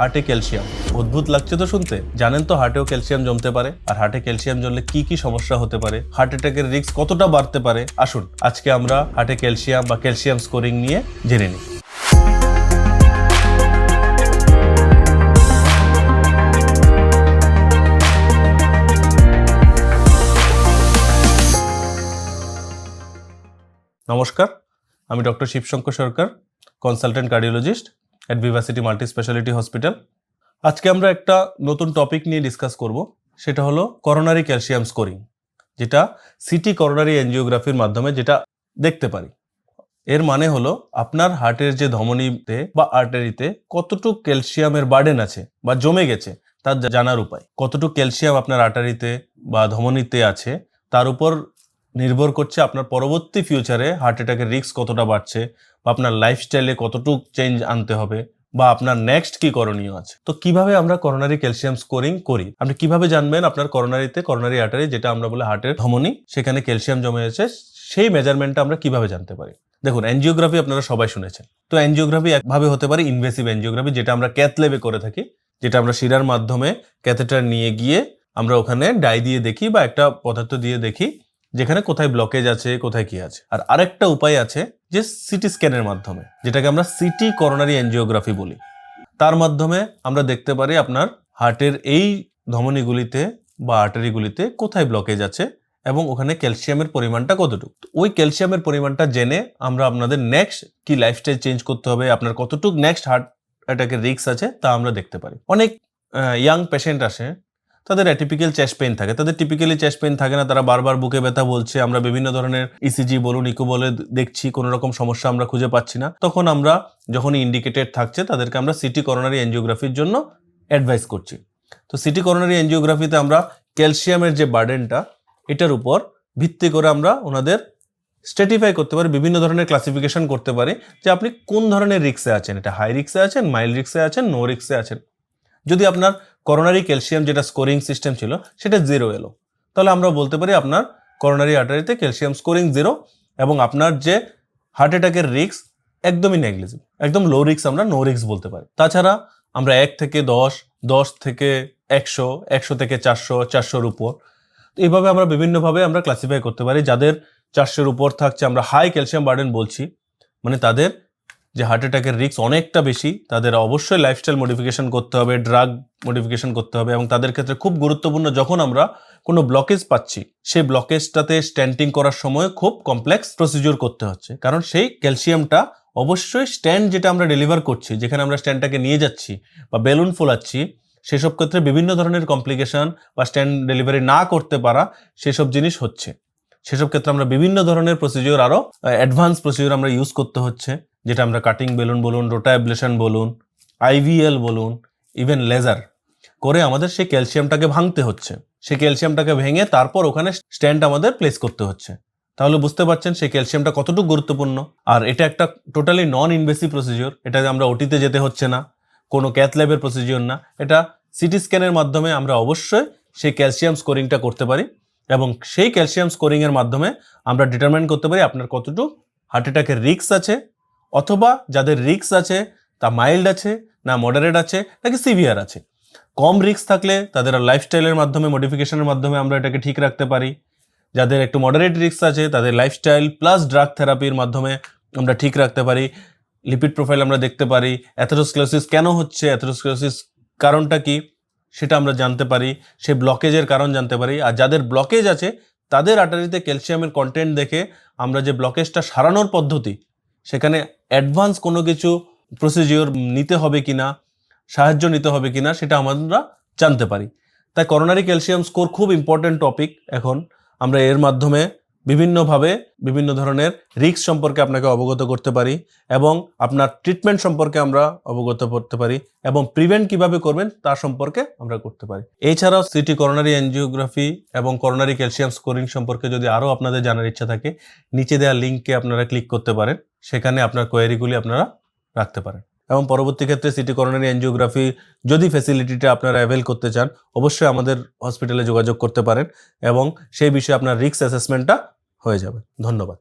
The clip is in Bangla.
হার্টে ক্যালসিয়াম। অদ্ভুত লাগছে তো শুনতে। জানেন তো হার্টেও ক্যালসিয়াম জমতে পারে, আর হার্টে ক্যালসিয়াম জমলে কি কি সমস্যা হতে পারে? হার্ট অ্যাটাকের রিস্ক কতটা বাড়তে পারে? আসুন, আজকে আমরা হার্টে ক্যালসিয়াম বা ক্যালসিয়াম স্কোরিং নিয়ে জেনে নিই। নমস্কার, আমি doctor Shivshankar Sarkar, consultant cardiologist. At Vivacity multi speciality hospital আজকে আমরা একটা নতুন টপিক নিয়ে ডিসকাস করব, সেটা হলো করোনারি ক্যালসিয়াম স্কোরিং যেটা সিটি করোনারি এনজিওগ্রাফির মাধ্যমে যেটা দেখতে পারি। এর মানে হলো আপনার হার্টের যে ধমনীতে বা আর্টারিতে কতটুক ক্যালসিয়ামের বার্ডেন আছে বা জমে গেছে তার জানার উপায়। কতটুক ক্যালসিয়াম আপনার আর্টারিতে বা ধমনীতে আছে, তার উপর নির্ভর করছে আপনার পরবর্তী ফিউচারে হার্ট অ্যাটাকের রিস্ক কতটা বাড়ছে বা আপনার লাইফস্টাইলে কতটুক চেঞ্জ আনতে হবে বা আপনার নেক্সট কি করণীয় আছে। তো কীভাবে আমরা করোনারি ক্যালসিয়াম স্কোরিং করি? আপনি কীভাবে জানবেন আপনার করোনারিতে করোনারি আর্টারি যেটা আমরা বলে হার্টের ধমনী, সেখানে ক্যালসিয়াম জমে আছে, সেই মেজারমেন্টটা আমরা কীভাবে জানতে পারি? দেখুন এনজিওগ্রাফি আপনারা সবাই শুনেছেন। তো এনজিওগ্রাফি একভাবে হতে পারে ইনভেসিভ এনজিওগ্রাফি যেটা আমরা ক্যাথ ল্যাবে করে থাকি, যেটা আমরা শিরার মাধ্যমে ক্যাথেটার নিয়ে গিয়ে আমরা ওখানে ডাই দিয়ে দেখি বা একটা পদার্থ দিয়ে দেখি যেখানে কোথায় ব্লকেজ আছে, কোথায় কি আছে। আর আরেকটা উপায় আছে যে সিটি স্ক্যানের মাধ্যমে, যেটাকে আমরা সিটি করোনারি এনজিওগ্রাফি বলি। তার মাধ্যমে আমরা দেখতে পারি আপনার হার্টের এই ধমনীগুলিতে বা আর্টারিগুলিতে কোথায় ব্লকেজ আছে এবং ওখানে ক্যালসিয়ামের পরিমাণটা কতটুকু। ওই ক্যালসিয়ামের পরিমাণটা জেনে আমরা আপনাদের নেক্সট কি লাইফস্টাইল চেঞ্জ করতে হবে, আপনার কতটুকু নেক্সট হার্ট অ্যাটাকের রিস্ক আছে তা আমরা দেখতে পারি। অনেক ইয়াং পেশেন্ট আসে তাদের অ্যাটিপিক্যাল চেস্ট পেন থাকে। তাদের টিপিক্যালি চেস্ট পেন থাকে না, তারা বারবার বুকে ব্যথা বলছে, আমরা বিভিন্ন ধরনের ইসিজি বলুন ইকো বলে দেখছি, কোনো রকম সমস্যা আমরা খুঁজে পাচ্ছি না। তখন আমরা যখন ইন্ডিকেটেড থাকছে, তাদেরকে আমরা সিটি করোনারি এনজিওগ্রাফির জন্য অ্যাডভাইস করছি। তো সিটি করোনারি এনজিওগ্রাফিতে আমরা ক্যালসিয়ামের যে বার্ডেনটা এটার উপর ভিত্তি করে আমরা ওনাদের স্ট্যাটিফাই করতে পারি, বিভিন্ন ধরনের ক্লাসিফিকেশন করতে পারি যে আপনি কোন ধরনের রিক্সে আছেন। এটা হাই রিক্সে আছেন মাইল্ড রিক্সে আছেন নো রিক্সে আছেন। যদি আপনার করোনারি ক্যালসিয়াম যেটা স্কোরিং সিস্টেম ছিল, সেটা জিরো এলো। তাহলে আমরা বলতে পারি আপনার করোনারি আর্টারিতে ক্যালসিয়াম স্কোরিং জিরো এবং আপনার যে হার্ট অ্যাটাকের রিক্স একদমই নেগলিজিবল একদম লো রিক্স আমরা নো রিক্স বলতে পারি। তাছাড়া আমরা এক থেকে দশ দশ থেকে একশো একশো থেকে চারশো, চারশোর উপর। তো এইভাবে আমরা বিভিন্নভাবে আমরা ক্লাসিফাই করতে পারি। যাদের চারশোর উপর থাকছে, আমরা হাই ক্যালসিয়াম বার্ডেন বলছি মানে তাদের যে হার্ট অ্যাটাকের রিস্ক অনেকটা বেশি, তাদের অবশ্যই লাইফস্টাইল মডিফিকেশন করতে হবে ড্রাগ মডিফিকেশন করতে হবে এবং তাদের ক্ষেত্রে খুব গুরুত্বপূর্ণ যখন আমরা কোনো ব্লকেজ পাচ্ছি, সেই ব্লকেজটাতে স্ট্যান্টিং করার সময় খুব কমপ্লেক্স প্রসিডিওর করতে হচ্ছে। কারণ সেই ক্যালসিয়ামটা অবশ্যই স্ট্যান্ড যেটা আমরা ডেলিভার করছি, যেখানে আমরা স্ট্যান্ডটাকে নিয়ে যাচ্ছি বা বেলুন ফোলাচ্ছি, সেসব ক্ষেত্রে বিভিন্ন ধরনের কমপ্লিকেশন বা স্ট্যান্ড ডেলিভারি না করতে পারা সেসব জিনিস হচ্ছে। সেসব ক্ষেত্রে আমরা বিভিন্ন ধরনের প্রসিডিওর আরও অ্যাডভান্স প্রসিডিওর আমরা ইউজ করতে হচ্ছে। যেটা আমরা কাটিং বেলুন বলুন রোটাবলেশন বলুন আইভিএল বলুন ইভেন লেজার করে আমাদের সেই ক্যালসিয়ামটাকে ভাঙতে হচ্ছে। সেই ক্যালসিয়ামটাকে ভেঙে তারপর ওখানে স্ট্যান্ড আমাদের প্লেস করতে হচ্ছে। তাহলে বুঝতে পারছেন সেই ক্যালসিয়ামটা কতটুকু গুরুত্বপূর্ণ? আর এটা একটা টোটালি নন ইনভেসিভ প্রসিজিওর এটা আমরা ওটিতে যেতে হচ্ছে না, কোনো ক্যাথ ল্যাবের প্রসিজিওর না, এটা সিটি স্ক্যানের মাধ্যমে আমরা অবশ্যই সেই ক্যালসিয়াম স্কোরিংটা করতে পারি এবং সেই ক্যালসিয়াম স্কোরিংয়ের মাধ্যমে আমরা ডিটারমাইন করতে পারি আপনার কতটুকু হার্ট অ্যাটাকের রিক্স আছে অথবা যাদের রিক্স আছে, তা মাইল্ড আছে, না মডারেট আছে, নাকি সিভিয়ার আছে। কম রিক্স থাকলে তাদের লাইফস্টাইলের মাধ্যমে, মডিফিকেশনের মাধ্যমে আমরা এটাকে ঠিক রাখতে পারি। যাদের একটু মডারেট রিক্স আছে, তাদের লাইফস্টাইল প্লাস ড্রাগ থেরাপির মাধ্যমে আমরা ঠিক রাখতে পারি। লিপিড প্রোফাইল আমরা দেখতে পারি। অ্যাথেরোস্ক্লোসিস কেন হচ্ছে? অ্যাথেরোস্ক্লোসিস কারণটা কি? সেটা আমরা জানতে পারি। সে ব্লকেজের কারণ জানতে পারি। আর যাদের ব্লকেজ আছে, তাদের আটারিতে ক্যালসিয়ামের কন্টেন্ট দেখে আমরা যে ব্লকেজটা সারানোর পদ্ধতি সেখানে অ্যাডভান্স কোনো কিছু প্রসিজিওর নিতে হবে কি না সাহায্য নিতে হবে কি না সেটা আমরা জানতে পারি। তাই করোনারি ক্যালসিয়াম স্কোর খুব ইম্পর্ট্যান্ট টপিক এখন। আমরা এর মাধ্যমে বিভিন্নভাবে বিভিন্ন ধরনের রিস্ক সম্পর্কে আপনাকে অবগত করতে পারি এবং আপনার ট্রিটমেন্ট সম্পর্কে আমরা অবগত করতে পারি এবং প্রিভেন্ট কীভাবে করবেন তার সম্পর্কে আমরা করতে পারি। এছাড়াও সিটি করোনারি এনজিওগ্রাফি এবং করোনারি ক্যালসিয়াম স্কোরিং সম্পর্কে যদি আরও আপনাদের জানার ইচ্ছা থাকে, নিচে দেওয়া লিঙ্কে আপনারা ক্লিক করতে পারেন। সেখানে আপনার কোয়ারিগুলি আপনারা রাখতে পারেন। এবং পরবর্তী ক্ষেত্রে সিটি করোনারি এনজিওগ্রাফি যদি ফ্যাসিলিটিটা আপনারা অ্যাভেল করতে চান, অবশ্যই আমাদের হসপিটালে যোগাযোগ করতে পারেন এবং সেই বিষয়ে আপনার রিস্ক অ্যাসেসমেন্টটা হয়ে যাবে। ধন্যবাদ।